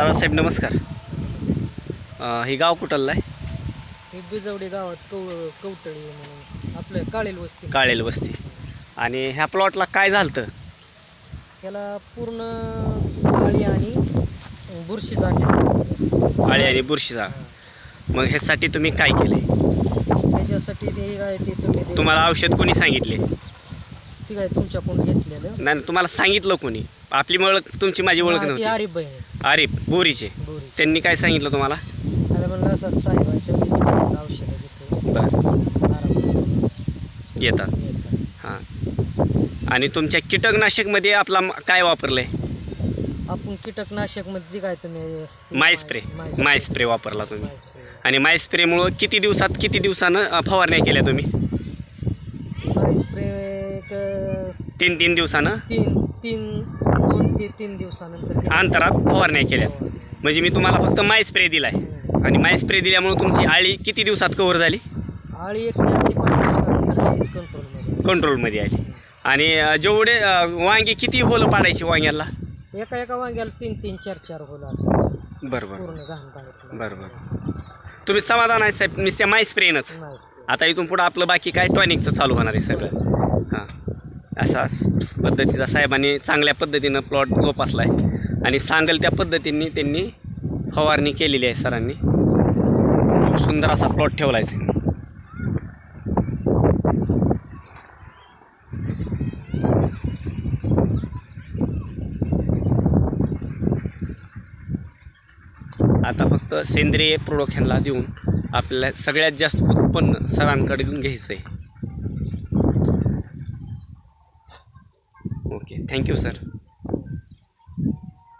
दादासाहेब नमस्कार. अ, हे गाव कुठलं आहे? हे बिजवडी गावात कव कवटळी म्हणून आपलं काळेल वस्ती. काळेल वस्ती. आणि ह्या प्लॉटला काय झालं याला पूर्ण आळी आणि बुरशी जाते आळी आणि बुरशीचा मग ह्यासाठी तुम्ही काय केले? त्याच्यासाठी ते काय ते तुम्ही ते- तुम्हाला औषध कोणी सांगितले? ती काय तुमच्याकडून घेतलेलं? नाही, तुम्हाला सांगितलं कोणी? आपली ओळख तुमची माझी ओळख ती नव्हती. आरिफ बहीण आहे, आरिफ बोरीचे. बोरी त्यांनी काय सांगितलं तुम्हाला? आणि म्हणलं असं साहेब आहे तर मी तुम्हाला औषधं घेतो. बरं. आराम येतात येतात. हां. आणि तुमच्या कीटकनाशकमध्ये आपला म- काय वापरलं आहे आपण कीटकनाशकमध्ये काय तुम्ही माय स्प्रे माय स्प्रे वापरला तुम्ही. माय स्प्रे आणि माय स्प्रेमुळं किती दिवसात किती दिवसानं अ, फवारण्या केल्या तुम्ही? माय स्प्रे एक तीन तीन दिवसानं? तीन. तीन दोन ते तीन दिवसानंतर अंतरात फवारण्या केल्या. म्हणजे मी तुम्हाला फक्त माय स्प्रे दिलाय. आणि माय स्प्रे दिल्यामुळे तुमची आळी किती दिवसात कव्हर झाली? आळी एक चार ते पाच दिवसानंतर कंट्रोलमध्ये कंट्रोलमध्ये आली. आणि जेवढे वांगी किती होलं पाडायची वांग्याला? एका एका वांग्याला तीन तीन चार चार होलं असं बरं बरं. पूर्ण घाण बाहेर बरं बरं. तुम्ही समाधान आहे साहेब नुसत्या माय स्प्रेनंच. आता इथून पुढं आपलं बाकी काय टॉनिकचं चालू होणार आहे सगळं. हां. असा पद्धतीचा साहेबांनी चांगल्या पद्धतीनं प्लॉट जोपासला आहे आणि सांगेल त्या पद्धतीने त्यांनी फवारणी केलेली आहे सरांनी. खूप सुंदर असा प्लॉट ठेवला आहे त्यांनी. आता फक्त सेंद्रिय प्रोडक्ट ह्यांना देऊन आपल्याला सगळ्यात जास्त उत्पन्न सरांकडून घ्यायचं आहे okay thank you sir